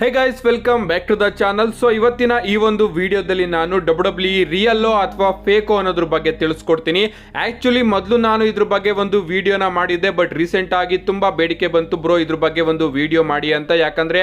Hey guys welcome back to the channel so ಇವತ್ತಿನ ಈ ಒಂದು ವಿಡಿಯೋದಲ್ಲಿ ನಾನು ಡಬ್ಲ್ಯೂ ಡಬ್ಲ್ಯೂ ರಿಯಲ್ಲೋ ಅಥವಾ ಫೇಕೋ ಅನ್ನೋದ್ರ ಬಗ್ಗೆ ತಿಳಿಸ್ಕೊಡ್ತೀನಿ. ಆ್ಯಕ್ಚುಲಿ ಮೊದಲು ನಾನು ಇದ್ರ ಬಗ್ಗೆ ಒಂದು ವಿಡಿಯೋನ ಮಾಡಿದ್ದೆ ಬಟ್ ರೀಸೆಂಟ್ ಆಗಿ ತುಂಬಾ ಬೇಡಿಕೆ ಬಂತು ಬ್ರೋ ಇದ್ರ ಬಗ್ಗೆ ಒಂದು ವಿಡಿಯೋ ಮಾಡಿ ಅಂತ. ಯಾಕಂದರೆ,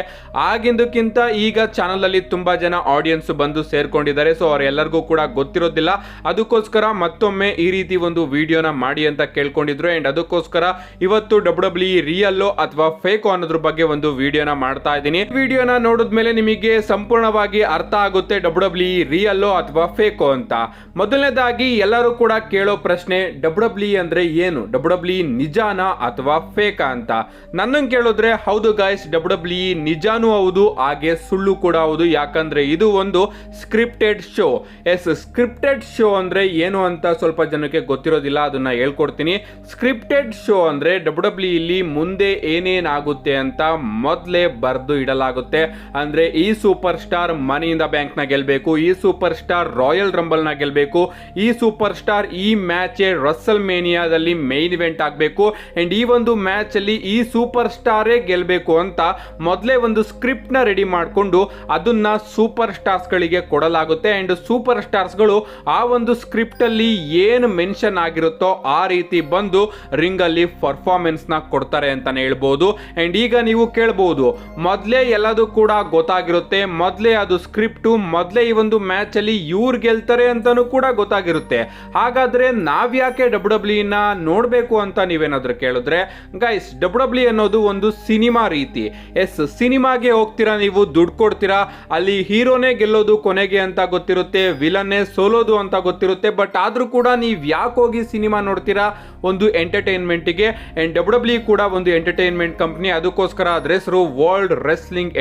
ಆಗಿಂದಕ್ಕಿಂತ ಈಗ ಚಾನಲಲ್ಲಿ ತುಂಬಾ ಜನ ಆಡಿಯನ್ಸ್ ಬಂದು ಸೇರ್ಕೊಂಡಿದ್ದಾರೆ ಸೊ ಅವರೆಲ್ಲರಿಗೂ ಕೂಡ ಗೊತ್ತಿರೋದಿಲ್ಲ. ಅದಕ್ಕೋಸ್ಕರ ಮತ್ತೊಮ್ಮೆ ಈ ರೀತಿ ಒಂದು ವಿಡಿಯೋನ ಮಾಡಿ ಅಂತ ಕೇಳ್ಕೊಂಡಿದ್ರು. ಆ್ಯಂಡ್ ಅದಕ್ಕೋಸ್ಕರ ಇವತ್ತು ಡಬ್ಲ್ಯೂ ಡಬ್ಲ್ಯೂ ರಿಯಲ್ಲೋ ಅಥವಾ ಫೇಕೋ ಅನ್ನೋದ್ರ ಬಗ್ಗೆ ಒಂದು ವಿಡಿಯೋನ ಮಾಡ್ತಾ ಇದ್ದೀನಿ. ವಿಡಿಯೋನ ನೋಡಿದ್ಮೇಲೆ ನಿಮಗೆ ಸಂಪೂರ್ಣವಾಗಿ ಅರ್ಥ ಆಗುತ್ತೆ ಡಬ್ಲ್ಯೂ ಡಬ್ಲ್ಯೂ ರಿಯಲ್ಲೋ ಅಥವಾ ಫೇಕೋ ಅಂತ. ಮೊದಲನೇದಾಗಿ ಎಲ್ಲರೂ ಕೂಡ ಕೇಳೋ ಪ್ರಶ್ನೆ ಡಬ್ಲ್ಯೂ ಡಬ್ಲ್ಯೂ ಅಂದ್ರೆ ಏನು? ಡಬ್ಲ್ಯೂ ಡಬ್ಲ್ಯೂ ನಿಜಾನ ಅಥವಾ ಫೇಕಾ ಅಂತ. ನನ್ನನ್ನು ಕೇಳಿದ್ರೆ, ಹೌದು ಗಾಯ್ಸ್ ಡಬ್ಲ್ಯೂ ಡಬ್ಲ್ಯೂ ನಿಜಾನೂ ಹೌದು, ಹಾಗೆ ಸುಳ್ಳು ಕೂಡ ಹೌದು. ಯಾಕಂದ್ರೆ ಇದು ಒಂದು scripted show yes scripted show ಅಂದ್ರೆ ಏನು ಅಂತ ಸ್ವಲ್ಪ ಜನಕ್ಕೆ ಗೊತ್ತಿರೋದಿಲ್ಲ, ಅದನ್ನ ಹೇಳ್ಕೊಡ್ತೀನಿ. ಸ್ಕ್ರಿಪ್ಟೆಡ್ ಶೋ ಅಂದ್ರೆ ಡಬ್ಲ್ಯೂ ಡಬ್ಲ್ಯೂ ಇಲ್ಲಿ ಮುಂದೆ ಏನೇನಾಗುತ್ತೆ ಅಂತ ಮೊದಲೇ ಬರೆದು ಇಡಲಾಗುತ್ತೆ. ಅಂದ್ರೆ ಈ ಸೂಪರ್ ಸ್ಟಾರ್ ಮನಿ ಇನ್ ಗೆಲ್ಲಬೇಕು ಬ್ಯಾಂಕ್ನ ಗೆಲ್ಬೇಕು, ಈ ಸೂಪರ್ ಸ್ಟಾರ್ ರಾಯಲ್ ರಂಬಲ್ನ ಗೆಲ್ಬೇಕು, ಈ ಸೂಪರ್ ಸ್ಟಾರ್ ಈ ಮ್ಯಾಚ್ ರಸಲ್ ಮೇನಿಯಾದಲ್ಲಿ ಮೇನ್ ಇವೆಂಟ್ ಆಗಬೇಕು. ಅಂಡ್ ಈ ಒಂದು ಮ್ಯಾಚ್ ಅಲ್ಲಿ ಈ ಸೂಪರ್ ಸ್ಟಾರೇ ಗೆಲ್ಬೇಕು ಅಂತ ಮೊದಲೇ ಒಂದು ಸ್ಕ್ರಿಪ್ಟ್ನ ರೆಡಿ ಮಾಡಿಕೊಂಡು ಅದನ್ನ ಸೂಪರ್ ಸ್ಟಾರ್ಸ್ ಗಳಿಗೆ ಕೊಡಲಾಗುತ್ತೆ. ಅಂಡ್ ಸೂಪರ್ ಸ್ಟಾರ್ಸ್ಗಳು ಆ ಒಂದು ಸ್ಕ್ರಿಪ್ಟ್ ಅಲ್ಲಿ ಏನು ಮೆನ್ಷನ್ ಆಗಿರುತ್ತೋ ಆ ರೀತಿ ಬಂದು ರಿಂಗ್ ಅಲ್ಲಿ ಪರ್ಫಾರ್ಮೆನ್ಸ್ನ ಕೊಡ್ತಾರೆ ಅಂತಾನೆ ಹೇಳ್ಬೋದು. ಅಂಡ್ ಈಗ ನೀವು ಕೇಳಬಹುದು ಮೊದಲೇ ಎಲ್ಲದೂ ಕೂಡ ಗೊತ್ತಾಗಿರುತ್ತೆ. ಮೊದಲೇ ಅದು ಸ್ಕ್ರಿಪ್ಟು, ಮೊದಲೇ ಈ ಒಂದು ಮ್ಯಾಚ್ ಅಲ್ಲಿ ಇವ್ರು ಗೆಲ್ತಾರೆ ಅಂತಲೂ ಕೂಡ ಗೊತ್ತಾಗಿರುತ್ತೆ. ಹಾಗಾದ್ರೆ ನಾವ್ಯಾಕೆ ಡಬ್ಲ್ಯೂ ನ ನೋಡ್ಬೇಕು ಅಂತ ನೀವೇನಾದರೂ ಕೇಳಿದ್ರೆ ಗೈಸ್ ಡಬ್ಲ್ಯೂ ಡಬ್ಲ್ಯೂ ಅನ್ನೋದು ಒಂದು ಸಿನಿಮಾ ರೀತಿ. ಎಸ್, ಸಿನಿಮಾಗೆ ಹೋಗ್ತೀರಾ ನೀವು, ದುಡ್ಡು ಕೊಡ್ತೀರಾ? ಅಲ್ಲಿ ಹೀರೋನೇ ಗೆಲ್ಲೋದು ಕೊನೆಗೆ ಅಂತ ಗೊತ್ತಿರುತ್ತೆ, ವಿಲನ್ನೇ ಸೋಲೋದು ಅಂತ ಗೊತ್ತಿರುತ್ತೆ, ಬಟ್ ಆದ್ರೂ ಕೂಡ ನೀವು ಯಾಕೆ ಹೋಗಿ ಸಿನಿಮಾ ನೋಡ್ತೀರಾ ಒಂದು ಎಂಟರ್ಟೈನ್ಮೆಂಟಿಗೆ ಅಂಡ್ ಡಬ್ಲ್ಯೂ ಡಬ್ಲ್ಯೂ ಕೂಡ ಒಂದು ಎಂಟರ್ಟೈನ್ಮೆಂಟ್ ಕಂಪ್ನಿ ಅದಕ್ಕೋಸ್ಕರ ಅದ್ರ ಹೆಸರು ವರ್ಲ್ಡ್ ರೆಸ್ಲಿಂಗ್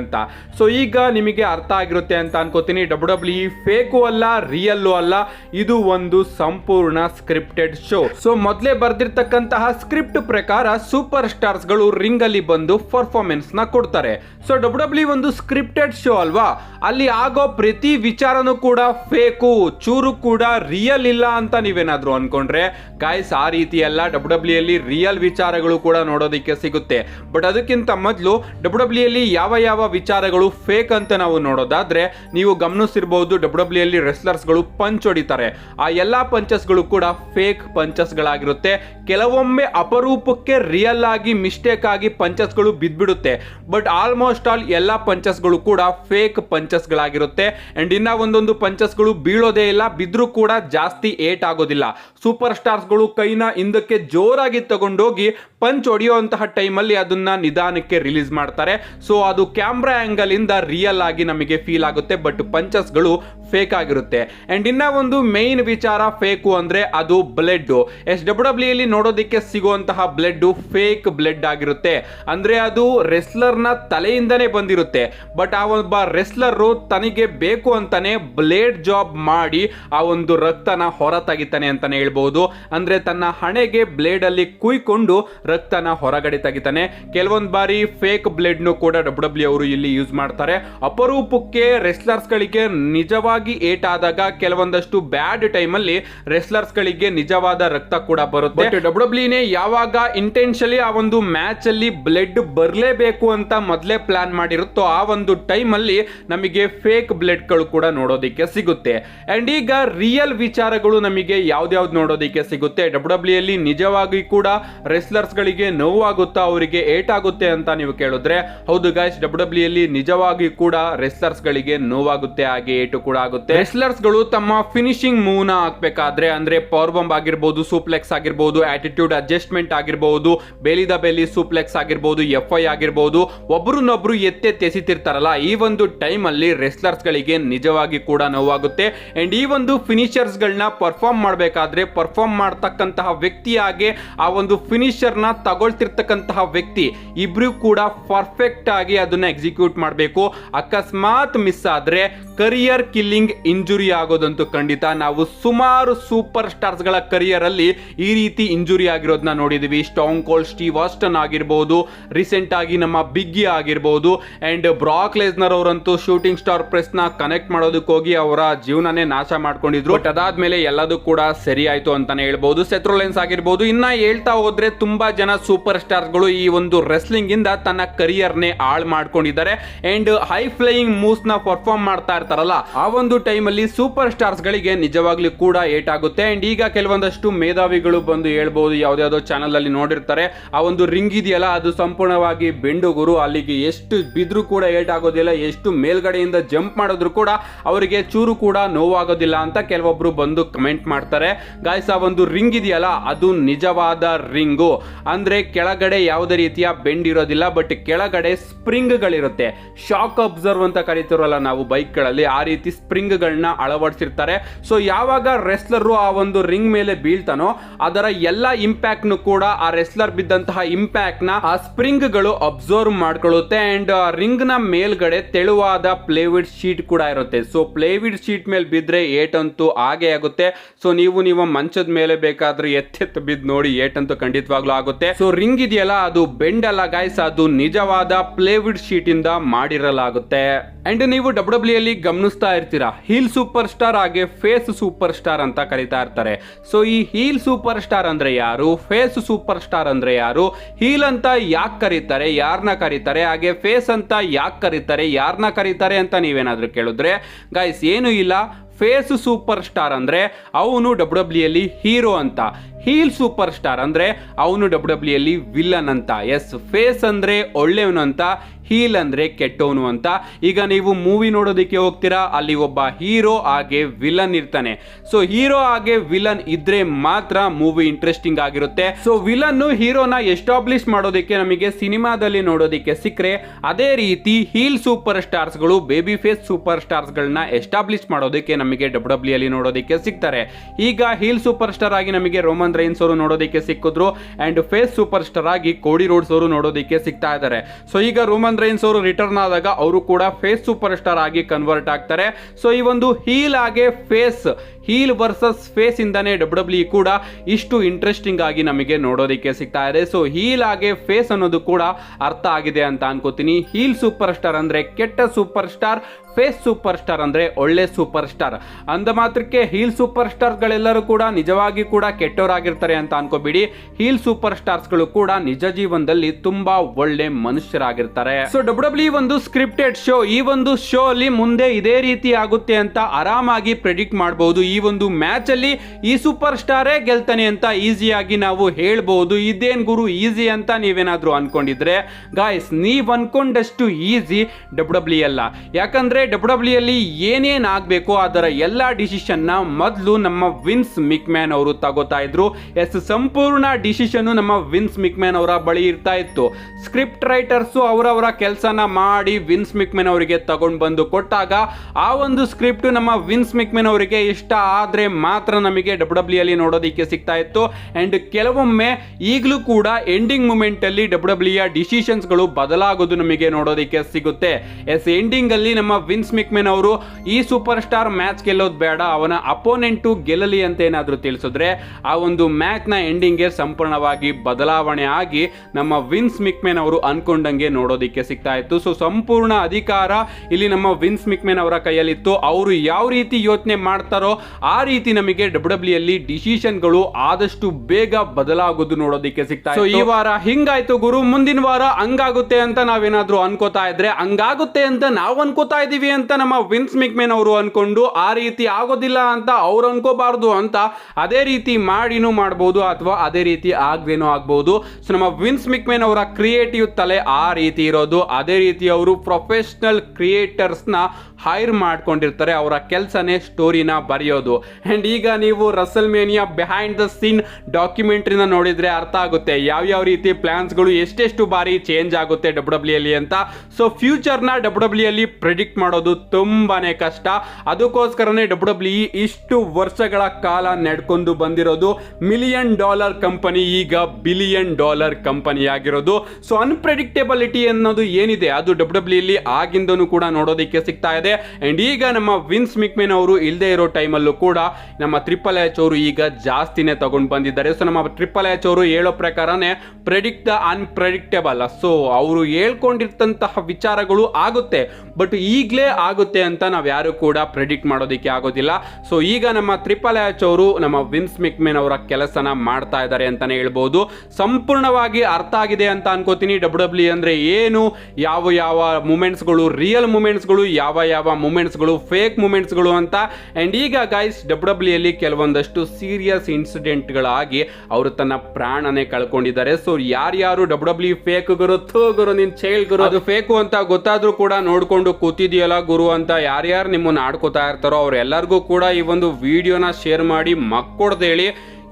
ಅಂತ. ಸೊ ಈಗ ನಿಮಗೆ ಅರ್ಥ ಆಗಿರುತ್ತೆ ಅಂತ ಅನ್ಕೋತೀನಿ. ಡಬ್ಲ್ಯೂ ಡಬ್ಲ್ಯೂ ಫೇಕು ಅಲ್ಲ ರಿಯಲ್ಲು ಅಲ್ಲ. ಇದು ಒಂದು ಸಂಪೂರ್ಣ ಸ್ಕ್ರಿಪ್ಟೆಡ್ ಶೋ ಸೊ ಮೊದಲೇ ಬರೆದಿರ್ತಕ್ಕಂತಹ ಸ್ಕ್ರಿಪ್ಟ್ ಪ್ರಕಾರ ಸೂಪರ್ ಸ್ಟಾರ್ಸ್ಗಳು ರಿಂಗ್ ಅಲ್ಲಿ ಬಂದು ಪರ್ಫಾರ್ಮೆನ್ಸ್ನ ಕೊಡ್ತಾರೆ ಸೊ ಡಬ್ಲ್ಯೂ ಡಬ್ಲ್ಯೂ ಒಂದು ಸ್ಕ್ರಿಪ್ಟೆಡ್ ಶೋ ಅಲ್ವಾ? ಅಲ್ಲಿ ಆಗೋ ಪ್ರತಿ ವಿಚಾರನೂ ಕೂಡ ಫೇಕು ಚೂರು ಕೂಡ ರಿಯಲ್ ಇಲ್ಲ ಅಂತ ನೀವೇನಾದ್ರೂ ಅನ್ಕೊಂಡ್ರೆ ಗಾಯ್ಸ್ ಆ ರೀತಿ ಅಲ್ಲ ಡಬ್ಲ್ಯೂ ಡಬ್ಲ್ಯೂ ಅಲ್ಲಿ ರಿಯಲ್ ವಿಚಾರಗಳು ಕೂಡ ನೋಡೋದಕ್ಕೆ ಸಿಗುತ್ತೆ. ಬಟ್ ಅದಕ್ಕಿಂತ ಮೊದಲು ಡಬ್ಲ್ಯೂ ಡಬ್ಲ್ಯೂ ಅಲ್ಲಿ ಯಾವ ಯಾವ ವಿಚಾರಗಳು ಫೇಕ್ ಅಂತ ನಾವು ನೋಡೋದಾದ್ರೆ ನೀವು ಗಮನಿಸಿರ್ಬಹುದು ಡಬ್ಲ್ಯೂ ಡಬ್ಲ್ಯೂ ಅಲ್ಲಿ ರೆಸ್ಲರ್ಸ್ಗಳು ಪಂಚ್ ಹೊಡಿತಾರೆ. ಆ ಎಲ್ಲಾ ಪಂಚಸ್ಗಳು ಕೂಡ ಫೇಕ್ ಪಂಚಸ್ಗಳಾಗಿರುತ್ತೆ ಕೆಲವೊಮ್ಮೆ ಅಪರೂಪಕ್ಕೆ ರಿಯಲ್ ಆಗಿ ಮಿಸ್ಟೇಕ್ ಆಗಿ ಪಂಚಸ್ಗಳು ಬಿದ್ದ್ಬಿಡುತ್ತೆ ಬಟ್ ಆಲ್ಮೋಸ್ಟ್ ಆಲ್ ಎಲ್ಲ ಪಂಚಸ್ಗಳು ಕೂಡ ಫೇಕ್ ಪಂಚಸ್ಗಳಾಗಿರುತ್ತೆ ಅಂಡ್ ಇನ್ನ ಒಂದೊಂದು ಪಂಚಸ್ಗಳು ಬೀಳೋದೇ ಇಲ್ಲ, ಬಿದ್ರೂ ಕೂಡ ಜಾಸ್ತಿ ಏಟ್ ಆಗೋದಿಲ್ಲ. ಸೂಪರ್ ಸ್ಟಾರ್ಸ್ಗಳು ಕೈನ ಹಿಂದಕ್ಕೆ ಜೋರಾಗಿ ತಗೊಂಡೋಗಿ ಪಂಚ್ ಹೊಡೆಯುವಂತಹ ಟೈಮಲ್ಲಿ ಅದನ್ನ ನಿಧಾನಕ್ಕೆ ರಿಲೀಸ್ ಮಾಡ್ತಾರೆ. ಸೊ ಅದು ಕ್ಯಾಮ್ರಾ ಆಂಗಲ್ ಇಂದ ರಿಯಲ್ ಆಗಿ ನಮಗೆ ಫೀಲ್ ಆಗುತ್ತೆ ಬಟ್ ಪಂಚಸ್ಗಳು ಫೇಕ್ ಆಗಿರುತ್ತೆ. ಅಂಡ್ ಇನ್ನ ಒಂದು ಮೇನ್ ವಿಚಾರ ಫೇಕು ಅಂದ್ರೆ ಅದು ಬ್ಲಡ್ ಎಸ್ ಡಬ್ಲ್ಯೂ ಡಬ್ಲ್ಯೂ ಅಲ್ಲಿ ನೋಡೋದಕ್ಕೆ ಸಿಗುವಂತಹ ಬ್ಲಡ್ ಫೇಕ್ ಬ್ಲಡ್ ಆಗಿರುತ್ತೆ. ಅಂದ್ರೆ ಅದು ರೆಸ್ಲರ್ನ ತಲೆಯಿಂದನೇ ಬಂದಿರುತ್ತೆ. ಬಟ್ ಆ ಒಬ್ಬ ರೆಸ್ಲರ್ ತನಗೆ ಬೇಕು ಅಂತಾನೆ ಬ್ಲೇಡ್ ಜಾಬ್ ಮಾಡಿ ಆ ಒಂದು ರಕ್ತನ ಹೊರ ತೆಗಿತಾನೆ ಅಂತಾನೆ ಹೇಳ್ಬಹುದು ಅಂದ್ರೆ ತನ್ನ ಹಣೆಗೆ ಬ್ಲೇಡ್ ಅಲ್ಲಿ ಕುಯ್ಕೊಂಡು ರಕ್ತನ ಹೊರಗಡೆ ತೆಗಿತಾನೆ. ಕೆಲವೊಂದು ಬಾರಿ ಫೇಕ್ ಬ್ಲೇಡ್ ನು ಕೂಡ ಡಬ್ಲ್ಯೂ ಡಬ್ಲ್ಯೂ ಅವರು ಇಲ್ಲಿ ಯೂಸ್ ಮಾಡ್ತಾರೆ. ಅಪರೂಪಕ್ಕೆ ರೆಸ್ಲರ್ಸ್ ಗಳಿಗೆ ನಿಜವಾಗಿ ಏಟ್ ಆದಾಗ ಕೆಲವೊಂದಷ್ಟು ಬ್ಯಾಡ್ ಟೈಮ್ ಅಲ್ಲಿ ರೆಸ್ಲರ್ಸ್ ಗಳಿಗೆ ನಿಜವಾದ ರಕ್ತ ಕೂಡ ಬರುತ್ತೆ. ಡಬ್ಲ್ಯೂ ಡಬ್ಲ್ಯೂನೇ ಯಾವಾಗ ಇಂಟೆನ್ಷಲಿ ಆ ಒಂದು ಮ್ಯಾಚ್ ಅಲ್ಲಿ ಬ್ಲಡ್ ಬರಲೇಬೇಕು ಅಂತ ಮೊದಲೇ ಪ್ಲಾನ್ ಮಾಡಿರುತ್ತೋ ಆ ಒಂದು ಟೈಮ್ ಅಲ್ಲಿ ನಮಗೆ ಫೇಕ್ ಬ್ಲಡ್ಗಳು ಕೂಡ ನೋಡೋದಿಕ್ಕೆ ಸಿಗುತ್ತೆ. ಅಂಡ್ ಈಗ ರಿಯಲ್ ವಿಚಾರಗಳು ನಮಗೆ ಯಾವ್ದ್ಯಾವ್ದು ನೋಡೋದಿಕ್ಕೆ ಸಿಗುತ್ತೆ? ಡಬ್ಲ್ಯೂ ಡಬ್ಲ್ಯೂ ಅಲ್ಲಿ ನಿಜವಾಗಿ ಕೂಡ ರೆಸ್ಲರ್ಸ್ ಗಳಿಗೆ ನೋವಾಗುತ್ತಾ ಅವರಿಗೆ ಏಟ್ ಆಗುತ್ತೆ ಅಂತ ನೀವು ಕೇಳಿದ್ರೆ, ಹೌದು ಗಾಯ್ಸ್ ಡಬ್ಲ್ಯೂ ಡಬ್ಲ್ಯೂ ಅಲ್ಲಿ ನಿಜವಾಗಿ ಕೂಡ ರೆಸ್ಲರ್ಸ್ ಗಳಿಗೆ ನೋವಾಗುತ್ತೆ, ಹಾಗೆ ಏಟು ಕೂಡ ಆಗುತ್ತೆ. ರೆಸ್ಲರ್ಸ್ಗಳು ತಮ್ಮ ಫಿನಿಶಿಂಗ್ ಮೂವ್ನ ಹಾಕ್ಬೇಕಾದ್ರೆ, ಅಂದ್ರೆ ಪವರ್ ಬಾಂಬ್ ಆಗಿರ್ಬೋದು ಸೂಪ್ಲೆಕ್ಸ್ ಆಗಿರ್ಬೋದು ಆಟಿಟ್ಯೂಡ್ ಅಡ್ಜಸ್ಟ್ಮೆಂಟ್ ಆಗಿರ್ಬೋದು ಬೇಲಿದ ಬೇಲಿ ಸೂಪ್ಲೆಕ್ಸ್ ಆಗಿರ್ಬೋದು ಎಫ್ ಐ ಆಗಿರ್ಬೋದು, ಒಬ್ರನ್ನೊಬ್ರು ಎತ್ತೆ ತೆಸಿತಿರ್ತಾರಲ್ಲ ಈ ಒಂದು ಟೈಮ್ ಅಲ್ಲಿ ರೆಸ್ಲರ್ಸ್ ಗಳಿಗೆ ನಿಜವಾಗಿ ಕೂಡ ನೋವಾಗುತ್ತೆ. ಅಂಡ್ ಈ ಒಂದು ಫಿನಿಶರ್ಸ್ ಗಳನ್ನ ಪರ್ಫಾರ್ಮ್ ಮಾಡಬೇಕಾದ್ರೆ ಪರ್ಫಾರ್ಮ್ ಮಾಡ್ತಕ್ಕಂತಹ ವ್ಯಕ್ತಿಯಾಗೆ ಆ ಒಂದು ಫಿನಿಶರ್ನ ತಗೊಳ್ತಿರ್ತಕ್ಕಂತಹ ವ್ಯಕ್ತಿ, ಇಬ್ರು ಕೂಡ ಪರ್ಫೆಕ್ಟ್ ಆಗಿ ಅದನ್ನ ಎಕ್ಸಿಕ್ಯೂಟ್ ಮಾಡಬೇಕು. ಅಕಸ್ಮಾತ್ ಮಿಸ್ ಆದ್ರೆ ಕರಿಯರ್ ಕಿಲ್ಲಿಂಗ್ ಇಂಜುರಿ ಆಗೋದಂತೂ ಖಂಡಿತ. ನಾವು ಸುಮಾರು ಸೂಪರ್ ಸ್ಟಾರ್ಸ್ಗಳ ಕರಿಯರ್ ಅಲ್ಲಿ ಈ ರೀತಿ ಇಂಜುರಿ ಆಗಿರೋದನ್ನ ನೋಡಿದೀವಿ. ಸ್ಟಾಂಗ್ ಕೋಲ್ ಸ್ಟೀವ್ ಆಸ್ಟನ್ ಆಗಿರ್ಬೋದು ರೀಸೆಂಟ್ ಆಗಿ ನಮ್ಮ ಬಿಗ್ಗಿ ಆಗಿರ್ಬೋದು ಅಂಡ್ ಬ್ರಾಕ್ ಲೇಸ್ನರ್ ಅವರಂತೂ ಶೂಟಿಂಗ್ ಸ್ಟಾರ್ ಪ್ರೆಸ್ನ ಕನೆಕ್ಟ್ ಮಾಡೋದಕ್ಕೆ ಹೋಗಿ ಅವರ ಜೀವನನೇ ನಾಶ ಮಾಡ್ಕೊಂಡಿದ್ರು. ಬಟ್ ಅದಾದ್ಮೇಲೆ ಎಲ್ಲದೂ ಕೂಡ ಸರಿ ಆಯ್ತು ಅಂತಾನೆ ಹೇಳ್ಬೋದು. ಸೆತ್ರೋಲೆನ್ಸ್ ಆಗಿರ್ಬೋದು, ಇನ್ನ ಹೇಳ್ತಾ ಹೋದ್ರೆ ತುಂಬಾ ಜನ ಸೂಪರ್ ಸ್ಟಾರ್ಗಳು ಈ ಒಂದು ರೆಸ್ಲಿಂಗ್ ಇಂದ ತನ್ನ ಕರಿಯರ್ನೇ ಹಾಳು ಮಾಡ್ಕೊಂಡಿದ್ದಾರೆ. ಅಂಡ್ ಹೈ ಫ್ಲೈಯಿಂಗ್ ಮೂವ್ಸ್ನ ಪರ್ಫಾರ್ಮ್ ಮಾಡ್ತಾ ಇರ್ತಾರಲ್ಲ, ಆ ಒಂದು ಟೈಮ್ ಅಲ್ಲಿ ಸೂಪರ್ ಸ್ಟಾರ್ಸ್ ಗಳಿಗೆ ನಿಜವಾಗ್ಲೂ ಕೂಡ ಏಟ್ ಆಗುತ್ತೆ ಅಂಡ್ ಈಗ ಕೆಲವೊಂದಷ್ಟು ಮೇಧಾವಿಗಳು ಬಂದು ಹೇಳ್ಬಹುದು ಯಾವ್ದಾವ್ದೋ ಚಾನಲ್ ಅಲ್ಲಿ ನೋಡಿರ್ತಾರೆ. ಆ ಒಂದು ರಿಂಗ್ ಇದೆಯಲ್ಲ, ಅದು ಸಂಪೂರ್ಣವಾಗಿ ಬೆಂಡುಗುರು ಅಲ್ಲಿಗೆ ಎಷ್ಟು ಬಿದ್ರು ಕೂಡ ಏಟ್ ಆಗೋದಿಲ್ಲ ಎಷ್ಟು ಮೇಲ್ಗಡೆಯಿಂದ ಜಂಪ್ ಮಾಡಿದ್ರು ಕೂಡ ಅವರಿಗೆ ಚೂರು ಕೂಡ ನೋವಾಗೋದಿಲ್ಲ ಅಂತ ಕೆಲವೊಬ್ರು ಬಂದು ಕಮೆಂಟ್ ಮಾಡ್ತಾರೆ. ಗಾಯ್ಸ್ ಆ ಒಂದು ರಿಂಗ್ ಇದೆಯಲ್ಲ, ಅದು ನಿಜವಾದ ರಿಂಗು ಅಂದ್ರೆ ಕೆಳಗಡೆ ಯಾವುದೇ ರೀತಿಯ ಬೆಂಡ್ ಇರೋದಿಲ್ಲ ಬಟ್ ಕೆಳಗಡೆ ಸ್ಪ್ರಿಂಗ್ಗಳಿರುತ್ತೆ. ಶಾಕ್ ಅಬ್ಸರ್ವ್ ಅಂತ ಕರಿತಿರಲ್ಲ ನಾವು ಬೈಕ್ಗಳಲ್ಲಿ, ಆ ರೀತಿ ಸ್ಪ್ರಿಂಗ್ಗಳನ್ನ ಅಳವಡಿಸಿರ್ತಾರೆ. ಸೊ ಯಾವಾಗ ರೆಸ್ಲರ್ ಆ ಒಂದು ರಿಂಗ್ ಮೇಲೆ ಬೀಳ್ತಾನೋ, ಅದರ ಎಲ್ಲ ಇಂಪ್ಯಾಕ್ಟ್ ಕೂಡ ಆ ರೆಸ್ಲರ್ ಬಿದ್ದಂತಹ ಇಂಪ್ಯಾಕ್ಟ್ನ ಆ ಸ್ಪ್ರಿಂಗ್ಗಳು ಅಬ್ಸರ್ವ್ ಮಾಡ್ಕೊಳ್ಳುತ್ತೆ. ಅಂಡ್ ರಿಂಗ್ನ ಮೇಲ್ಗಡೆ ತೆಳುವಾದ ಪ್ಲೇವಿಡ್ ಶೀಟ್ ಕೂಡ ಇರುತ್ತೆ. ಸೊ ಪ್ಲೇವಿಡ್ ಶೀಟ್ ಮೇಲೆ ಬಿದ್ರೆ ಏಟ್ ಅಂತೂ ಹಾಗೆ ಆಗುತ್ತೆ. ಸೊ ನೀವು ನೀವು ಮಂಚದ ಮೇಲೆ ಬೇಕಾದ್ರೆ ಎತ್ತೆತ್ತು ಬಿದ್ದು ನೋಡಿ ಏಟ್ ಅಂತೂ ಖಂಡಿತವಾಗ್ಲೂ ಆಗುತ್ತೆ. ಸೊ ರಿಂಗ್ ಇದೆಯಲ್ಲ, ಅದು ಬೆಂಡ್ ಅಲ್ಲ ಗಾಯ್ಸ್ ಅದು ನಿಜವಾದ ಪ್ಲೇವಿಡ್ ಶೀಟ್ ಇಂದ ಮಾಡಿರಲಾಗುತ್ತೆ. ಅಂಡ್ ನೀವು ಡಬ್ಲ್ಯೂ ಡಬ್ಲ್ಯೂ ಅಲ್ಲಿ ಗಮನಿಸ್ತಾ ಇರ್ತೀರಾ, ಹೀಲ್ ಸೂಪರ್ ಸ್ಟಾರ್ ಹಾಗೆ ಫೇಸ್ ಸೂಪರ್ ಸ್ಟಾರ್ ಅಂತ ಕರಿತಾ ಇರ್ತಾರೆ. ಸೊ ಈ ಹೀಲ್ ಸೂಪರ್ ಸ್ಟಾರ್ ಅಂದ್ರೆ ಯಾರು? ಫೇಸ್ ಸೂಪರ್ ಸ್ಟಾರ್ ಅಂದ್ರೆ ಯಾರು? ಹೀಲ್ ಅಂತ ಯಾಕೆ ಕರೀತಾರೆ ಯಾರನ್ನ ಕರೀತಾರೆ, ಹಾಗೆ ಫೇಸ್ ಅಂತ ಯಾಕೆ ಕರೀತಾರೆ ಯಾರನ್ನ ಕರೀತಾರೆ ಅಂತ ನೀವೇನಾದ್ರೂ ಕೇಳಿದ್ರೆ ಗಾಯ್ಸ್ ಏನು ಇಲ್ಲ ಫೇಸ್ ಸೂಪರ್ ಸ್ಟಾರ್ ಅಂದರೆ ಅವನು ಡಬ್ಲ್ಯೂ ಡಬ್ಲ್ಯೂಯಲ್ಲಿ ಹೀರೋ ಅಂತ. ಹೀಲ್ ಸೂಪರ್ ಸ್ಟಾರ್ ಅಂದರೆ ಅವನು ಡಬ್ಲ್ಯೂ ಡಬ್ಲ್ಯೂಯಲ್ಲಿ ವಿಲ್ಲನ್ ಅಂತ. ಎಸ್, ಫೇಸ್ ಅಂದರೆ ಒಳ್ಳೆಯವನು ಅಂತ. ಹೀಲ್ ಅಂದ್ರೆ ಕೆಟ್ಟವನು ಅಂತ. ಈಗ ನೀವು ಮೂವಿ ನೋಡೋದಕ್ಕೆ ಹೋಗ್ತೀರಾ? ಅಲ್ಲಿ ಒಬ್ಬ ಹೀರೋ ಹಾಗೆ ವಿಲನ್ ಇರ್ತಾನೆ. ಸೊ ಹೀರೋ ಹಾಗೆ ವಿಲನ್ ಇದ್ರೆ ಮಾತ್ರ ಮೂವಿ ಇಂಟ್ರೆಸ್ಟಿಂಗ್ ಆಗಿರುತ್ತೆ. ಸೊ ವಿಲನ್ ಹೀರೋನ ಎಸ್ಟಾಬ್ಲಿಷ್ ಮಾಡೋದಕ್ಕೆ ನಮಗೆ ಸಿನಿಮಾದಲ್ಲಿ ನೋಡೋದಕ್ಕೆ ಸಿಕ್ಕರೆ ಅದೇ ರೀತಿ ಹೀಲ್ ಸೂಪರ್ ಸ್ಟಾರ್ಸ್ಗಳು ಬೇಬಿ ಫೇಸ್ ಸೂಪರ್ ಸ್ಟಾರ್ಸ್ಗಳನ್ನ ಎಸ್ಟಾಬ್ಲಿಷ್ ಮಾಡೋದಕ್ಕೆ ನಮಗೆ ಡಬ್ಲ್ಯೂ ಡಬ್ಲ್ಯೂ ಅಲ್ಲಿ ನೋಡೋದಕ್ಕೆ ಸಿಗ್ತಾರೆ. ಈಗ ಹೀಲ್ ಸೂಪರ್ ಸ್ಟಾರ್ ಆಗಿ ನಮಗೆ ರೋಮನ್ ರೈನ್ಸ್ ಅವರು ನೋಡೋದಕ್ಕೆ ಸಿಕ್ಕಿದ್ರು ಅಂಡ್ ಫೇಸ್ ಸೂಪರ್ ಸ್ಟಾರ್ ಆಗಿ ಕೋಡಿ ರೋಡ್ಸ್ ಅವರು ನೋಡೋದಕ್ಕೆ ಸಿಗ್ತಾ ಇದ್ದಾರೆ. ಸೊ ಈಗ ರೋಮನ್ ರೈನ್ಸ್ ಅವರು ರಿಟರ್ನ್ ಆದಾಗ ಅವರು ಕೂಡ ಫೇಸ್ ಸೂಪರ್ ಸ್ಟಾರ್ ಆಗಿ ಕನ್ವರ್ಟ್ ಆಗ್ತಾರೆ. ಸೊ ಈ ಒಂದು ಹೀಲ್ ಆಗಿ ಫೇಸ್ ಹೀಲ್ ವರ್ಸಸ್ ಫೇಸ್ ಇಂದಾನೆ ಡಬ್ಲ್ಯೂ ಡಬ್ಲ್ಯೂ ಕೂಡ ಇಷ್ಟು ಇಂಟ್ರೆಸ್ಟಿಂಗ್ ಆಗಿ ನಮಗೆ ನೋಡೋದಕ್ಕೆ ಸಿಗ್ತಾ ಇದೆ. ಸೊ ಹೀಲ್ ಆಗಿ ಫೇಸ್ ಅನ್ನೋದು ಕೂಡ ಅರ್ಥ ಆಗಿದೆ ಅಂತ ಅನ್ಕೋತೀನಿ. ಹೀಲ್ ಸೂಪರ್ ಸ್ಟಾರ್ ಅಂದ್ರೆ ಕೆಟ್ಟ super star face super star ಅಂದ್ರೆ ಒಳ್ಳೆ ಸೂಪರ್ ಸ್ಟಾರ್ ಅಂದ ಮಾತ್ರಕ್ಕೆ ಹೀಲ್ ಸೂಪರ್ ಸ್ಟಾರ್ಗಳೆಲ್ಲರೂ ಕೂಡ ನಿಜವಾಗಿ ಕೂಡ ಕೆಟ್ಟವರಾಗಿರ್ತಾರೆ ಅಂತ ಅನ್ಕೋಬೇಡಿ. ಹೀಲ್ ಸೂಪರ್ ಸ್ಟಾರ್ಸ್ಗಳು ಕೂಡ ನಿಜ ಜೀವನದಲ್ಲಿ ತುಂಬಾ ಒಳ್ಳೆ ಮನುಷ್ಯರಾಗಿರ್ತಾರೆ. ಸೊ ಡಬ್ಲ್ಯೂ ಡಬ್ಲ್ಯೂ ಒಂದು ಸ್ಕ್ರಿಪ್ಟೆಡ್ ಶೋ ಈ ಒಂದು ಶೋ ಅಲ್ಲಿ ಮುಂದೆ ಇದೇ ರೀತಿ ಆಗುತ್ತೆ ಅಂತ ಆರಾಮಾಗಿ ಪ್ರೆಡಿಕ್ಟ್ ಮಾಡಬಹುದು ಒಂದು ಮ್ಯಾಚ್ ಅಲ್ಲಿ ಈ ಸೂಪರ್ ಸ್ಟಾರೇ ಗೆಲ್ತಾನೆ ಅಂತ ಈಸಿಯಾಗಿ ನಾವು ಹೇಳ್ಬಹುದು ಇದೇನ್ ಗುರು ಈಸಿ ಅಂತ ನೀವೇನಾದ್ರೂ ಅನ್ಕೊಂಡಿದ್ರೆ ಗಾಯ್ಸ್ ನೀವ್ ಅನ್ಕೊಂಡಷ್ಟು ಈಸಿ ಡಬ್ಲ್ಯೂ ಡಬ್ಲ್ಯೂ ಅಲ್ಲ. ಯಾಕಂದ್ರೆ ಡಬ್ಲ್ಯೂ ಡಬ್ಲ್ಯೂ ಅಲ್ಲಿ ಏನೇನ್ ಆಗ್ಬೇಕು ಅದರ ಎಲ್ಲಾ ಡಿಸಿಷನ್ನ ಮೊದಲು ನಮ್ಮ ವಿನ್ಸ್ ಮಿಕ್ಮ್ಯಾನ್ ಅವರು ತಗೋತಾ ಇದ್ರು. ಎಸ್, ಸಂಪೂರ್ಣ ಡಿಸಿಷನ್ ನಮ್ಮ ವಿನ್ಸ್ ಮಿಕ್ಮ್ಯಾನ್ ಅವರ ಬಳಿ ಇರ್ತಾ ಇತ್ತು. ಸ್ಕ್ರಿಪ್ಟ್ ರೈಟರ್ಸ್ ಅವರವರ ಕೆಲಸನ ಮಾಡಿ ವಿನ್ಸ್ ಮಿಕ್ಮೆನ್ ಅವರಿಗೆ ತಗೊಂಡು ಬಂದು ಕೊಟ್ಟಾಗ, ಆ ಒಂದು ಸ್ಕ್ರಿಪ್ಟ್ ನಮ್ಮ ವಿನ್ಸ್ ಮಿಕ್ಮೆನ್ ಅವರಿಗೆ ಇಷ್ಟ ಆದ್ರೆ ಮಾತ್ರ ನಮಗೆ ಡಬ್ಲ್ಯೂ ಡಬ್ಲ್ಯೂ ಅಲ್ಲಿ ನೋಡೋದಕ್ಕೆ ಸಿಗ್ತಾ ಇತ್ತು. ಆ್ಯಂಡ್ ಕೆಲವೊಮ್ಮೆ ಈಗಲೂ ಕೂಡ ಎಂಡಿಂಗ್ ಮೂಮೆಂಟಲ್ಲಿ ಡಬ್ಲ್ಯೂ ಡಬ್ಲ್ಯೂ ಡಿಸಿಷನ್ಸ್ಗಳು ಬದಲಾಗೋದು ನಮಗೆ ನೋಡೋದಕ್ಕೆ ಸಿಗುತ್ತೆ. ಎಸ್ ಎಂಡಿಂಗಲ್ಲಿ ನಮ್ಮ ವಿನ್ಸ್ ಮಿಕ್ಮೆನ್ ಅವರು ಈ ಸೂಪರ್ ಸ್ಟಾರ್ ಮ್ಯಾಚ್ ಗೆಲ್ಲೋದು ಬೇಡ, ಅವನ ಅಪೋನೆಂಟು ಗೆಲ್ಲಲಿ ಅಂತ ಏನಾದರೂ ತಿಳಿಸಿದ್ರೆ ಆ ಒಂದು ಮ್ಯಾಚ್ನ ಎಂಡಿಂಗ್ಗೆ ಸಂಪೂರ್ಣವಾಗಿ ಬದಲಾವಣೆ ಆಗಿ ನಮ್ಮ ವಿನ್ಸ್ ಮಿಕ್ಮೆನ್ ಅವರು ಅನ್ಕೊಂಡಂಗೆ ನೋಡೋದಕ್ಕೆ ಸಿಗ್ತಾ ಇತ್ತು. ಸೊ ಸಂಪೂರ್ಣ ಅಧಿಕಾರ ಇಲ್ಲಿ ನಮ್ಮ ವಿನ್ಸ್ ಮಿಕ್ಮೆನ್ ಅವರ ಕೈಯಲ್ಲಿತ್ತು. ಅವರು ಯಾವ ರೀತಿ ಯೋಚನೆ ಮಾಡ್ತಾರೋ ಆ ರೀತಿ ನಮಗೆ ಡಬ್ಲ್ಯೂ ಡಬ್ಲ್ಯೂ ಅಲ್ಲಿ ಡಿಸಿಷನ್ಗಳು ಆದಷ್ಟು ಬೇಗ ಬದಲಾಗೋದು ನೋಡೋದಕ್ಕೆ ಸಿಗ್ತಾ ಸೊ ಈ ವಾರ ಹಿಂಗಾಯ್ತು ಗುರು ಮುಂದಿನ ವಾರ ಹಂಗಾಗುತ್ತೆ ಅಂತ ನಾವೇನಾದ್ರೂ ಅನ್ಕೋತಾ ಇದ್ರೆ ಹಂಗಾಗುತ್ತೆ ಅಂತ ನಾವು ಅನ್ಕೋತಾ ಇದೀವಿ ಅಂತ ನಮ್ಮ ವಿನ್ಸ್ ಮಿಕ್ಮೆನ್ ಅವರು ಅನ್ಕೊಂಡು ಆ ರೀತಿ ಆಗೋದಿಲ್ಲ ಅಂತ ಅವ್ರು ಅನ್ಕೋಬಾರ್ದು ಅಂತ ಅದೇ ರೀತಿ ಮಾಡಿನೂ ಮಾಡ್ಬೋದು ಅಥವಾ ಅದೇ ರೀತಿ ಆಗ್ದೇನೂ ಆಗ್ಬಹುದು ಸೊ ನಮ್ಮ ವಿನ್ಸ್ ಮಿಕ್ಮೆನ್ ಅವರ ಕ್ರಿಯೇಟಿವ್ ತಲೆ ಆ ರೀತಿ ಇರೋದು. ಅದೇ ರೀತಿ ಅವರು ಪ್ರೊಫೆಷನಲ್ ಕ್ರಿಯೇಟರ್ಸ್ನ ಹೈರ್ ಮಾಡ್ಕೊಂಡಿರ್ತಾರೆ. ಅವರ ಕೆಲಸನೇ ಸ್ಟೋರಿನ ಬರೆಯೋದು. ಅಂಡ್ ಈಗ ನೀವು Russell mania behind the scene ಡಾಕ್ಯುಮೆಂಟ್ರಿನ ನೋಡಿದ್ರೆ ಅರ್ಥ ಆಗುತ್ತೆ. ಯಾವ್ಯಾವ ರೀತಿ ಪ್ಲ್ಯಾನ್ಸ್ಗಳು ಎಷ್ಟೆಷ್ಟು ಬಾರಿ ಚೇಂಜ್ ಆಗುತ್ತೆ ಡಬ್ಲ್ಯೂ ಡಬ್ಲ್ಯೂ ಅಲ್ಲಿ ಅಂತ. ಸೊ ಫ್ಯೂಚರ್ನ ಡಬ್ಲ್ಯೂ ಅಲ್ಲಿ ಪ್ರೆಡಿಕ್ಟ್ ಮಾಡೋದು ತುಂಬಾನೇ ಕಷ್ಟ. ಅದಕ್ಕೋಸ್ಕರನೇ ಡಬ್ಲ್ಯೂ ಡಬ್ಲ್ಯೂ ಇಷ್ಟು ವರ್ಷಗಳ ಕಾಲ ನಡ್ಕೊಂಡು ಬಂದಿರೋದು. ಮಿಲಿಯನ್ ಡಾಲರ್ ಕಂಪನಿ ಈಗ ಬಿಲಿಯನ್ ಡಾಲರ್ ಕಂಪನಿ ಆಗಿರೋದು. ಸೊ ಅನ್ಪ್ರೆಡಿಕ್ಟೆಬಿಲಿಟಿ ಅನ್ನೋದು ಏನಿದೆ? ಅದು ಡಬ್ಲ್ಯೂ ಡಬ್ಲ್ಯೂ ಅಲ್ಲಿ ಆಗಿಂದನೂ ಕೂಡ ನೋಡೋದಕ್ಕೆ ಸಿಗ್ತಾ ಇದೆ. ಅಂಡ್ ಈಗ ನಮ್ಮ ವಿನ್ಸ್ ಮಿಕ್ಮೆನ್ ಅವರು ಇಲ್ಲದೆ ಇರೋ ಟೈಮಲ್ಲೂ ಕೂಡ ನಮ್ಮ ಟ್ರಿಪಲ್ ಎಚ್ ಅವರು ಈಗ ಜಾಸ್ತಿನೇ ತಗೊಂಡು ಬಂದಿದ್ದಾರೆ. ಸೊ ನಮ್ಮ ಟ್ರಿಪಲ್ ಎಚ್ ಅವರು ಹೇಳೋ ಪ್ರಕಾರನೇ ಪ್ರೆಡಿಕ್ಟ್ ದ ಅನ್ಪ್ರೆಡಿಕ್ಟೇಬಲ್ ಸೊ ಅವರು ಹೇಳ್ಕೊಂಡಿರ್ತಂತಹ ವಿಚಾರಗಳು ಆಗುತ್ತೆ. ಬಟ್ ಈಗಲೇ ಆಗುತ್ತೆ ಅಂತ ನಾವು ಯಾರು ಕೂಡ ಪ್ರೆಡಿಕ್ಟ್ ಮಾಡೋದಕ್ಕೆ ಆಗೋದಿಲ್ಲ. ಸೊ ಈಗ ನಮ್ಮ ತ್ರಿಪಲ್ ಎಚ್ ಅವರು ನಮ್ಮ ವಿನ್ಸ್ ಮಿಕ್ಮೆನ್ ಅವರ ಕೆಲಸನ ಮಾಡ್ತಾ ಇದ್ದಾರೆ ಅಂತಾನೆ ಹೇಳ್ಬೋದು. ಸಂಪೂರ್ಣವಾಗಿ ಅರ್ಥ ಆಗಿದೆ ಅಂತ ಅನ್ಕೋತೀನಿ. ಡಬ್ಲ್ಯೂ ಡಬ್ಲ್ಯೂ ಅಂದ್ರೆ ಏನು? ಯಾವ ಯಾವ ಮೂಮೆಂಟ್ಸ್ಗಳು ರಿಯಲ್ ಮೂಮೆಂಟ್ಸ್ಗಳು ಯಾವ ಯಾವ ಮೂಮೆಂಟ್ಸ್ಗಳು ಫೇಕ್ ಮೂಮೆಂಟ್ಸ್ಗಳು ಅಂತ. ಆ್ಯಂಡ್ ಈಗ ಗೈಸ್ ಡಬ್ಲ್ಯೂ ಡಬ್ಲ್ಯೂಯಲ್ಲಿ ಕೆಲವೊಂದಷ್ಟು ಸೀರಿಯಸ್ ಇನ್ಸಿಡೆಂಟ್ಗಳಾಗಿ ಅವರು ತನ್ನ ಪ್ರಾಣನೇ ಕಳ್ಕೊಂಡಿದ್ದಾರೆ. ಸೊ ಯಾರ್ಯಾರು ಡಬ್ಲ್ಯೂ ಡಬ್ಲ್ಯೂ ಫೇಕ್ ಗುರು, ಥೂ ಗುರು, ನಿನ್ ಚೈಲ್ಡ್ ಗುರು, ಅದು ಫೇಕು ಅಂತ ಗೊತ್ತಾದ್ರೂ ಕೂಡ ನೋಡ್ಕೊಂಡು ಕೂತಿದೆಯಲ್ಲ ಗುರು ಅಂತ ಯಾರ್ಯಾರು ನಿಮ್ಮನ್ನು ಆಡ್ಕೋತಾ ಇರ್ತಾರೋ ಅವ್ರೆಲ್ಲರಿಗೂ ಕೂಡ ಈ ಒಂದು ವಿಡಿಯೋನ ಶೇರ್ ಮಾಡಿ ಮಕ್ಕೊಡ್ದೇಳಿ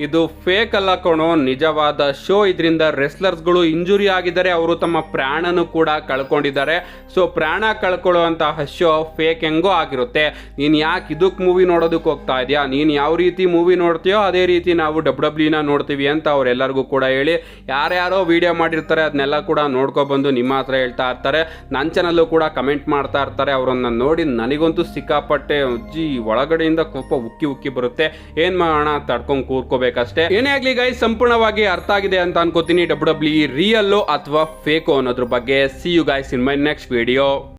ಇದು ಫೇಕ್ ಅಲ್ಲ ಕಣೋ, ನಿಜವಾದ ಶೋ ಇದರಿಂದ ರೆಸ್ಲರ್ಸ್ಗಳು ಇಂಜುರಿ ಆಗಿದ್ದಾರೆ, ಅವರು ತಮ್ಮ ಪ್ರಾಣನು ಕೂಡ ಕಳ್ಕೊಂಡಿದ್ದಾರೆ. ಸೊ ಪ್ರಾಣ ಕಳ್ಕೊಳ್ಳುವಂತಹ ಶೋ ಫೇಕ್ ಹೆಂಗೋ ಆಗಿರುತ್ತೆ. ನೀನು ಯಾಕೆ ಇದಕ್ಕೆ ಮೂವಿ ನೋಡೋದಕ್ಕೆ ಹೋಗ್ತಾ ಇದೆಯಾ? ನೀನು ಯಾವ ರೀತಿ ಮೂವಿ ನೋಡ್ತೀಯೋ ಅದೇ ರೀತಿ ನಾವು ಡಬ್ ಡಬ್ಲ್ಯೂನ ನೋಡ್ತೀವಿ ಅಂತ ಅವರೆಲ್ಲರಿಗೂ ಕೂಡ ಹೇಳಿ. ಯಾರ್ಯಾರೋ ವಿಡಿಯೋ ಮಾಡಿರ್ತಾರೆ ಅದನ್ನೆಲ್ಲ ಕೂಡ ನೋಡ್ಕೊಬಂದು ನಿಮ್ಮ ಹತ್ರ ಹೇಳ್ತಾ ಇರ್ತಾರೆ. ನನ್ನ ಚಾನಲ್ಲೂ ಕೂಡ ಕಮೆಂಟ್ ಮಾಡ್ತಾ ಇರ್ತಾರೆ. ಅವರನ್ನ ನೋಡಿ ನನಗಂತೂ ಸಿಕ್ಕಾಪಟ್ಟೆ ಜಿ ಒಳಗಡೆಯಿಂದ ಕೋಪ ಉಕ್ಕಿ ಉಕ್ಕಿ ಬರುತ್ತೆ. ಏನು ಮಾಡೋಣ, ತಡ್ಕೊಂಡು ಕೂರ್ಕೋಬೇಕಷ್ಟೇ ಏನೇ ಆಗ್ಲಿ ಗೈಸ್ ಸಂಪೂರ್ಣವಾಗಿ ಅರ್ಥ ಆಗಿದೆ ಅಂತ ಅನ್ಕೋತೀನಿ. ಡಬ್ಲ್ಯೂ ಡಬ್ಲ್ಯೂ ರಿಯಲ್ಲೋ ಅಥವಾ ಫೇಕೋ ಅನ್ನೋದ್ರ ಬಗ್ಗೆ. See you guys in my next video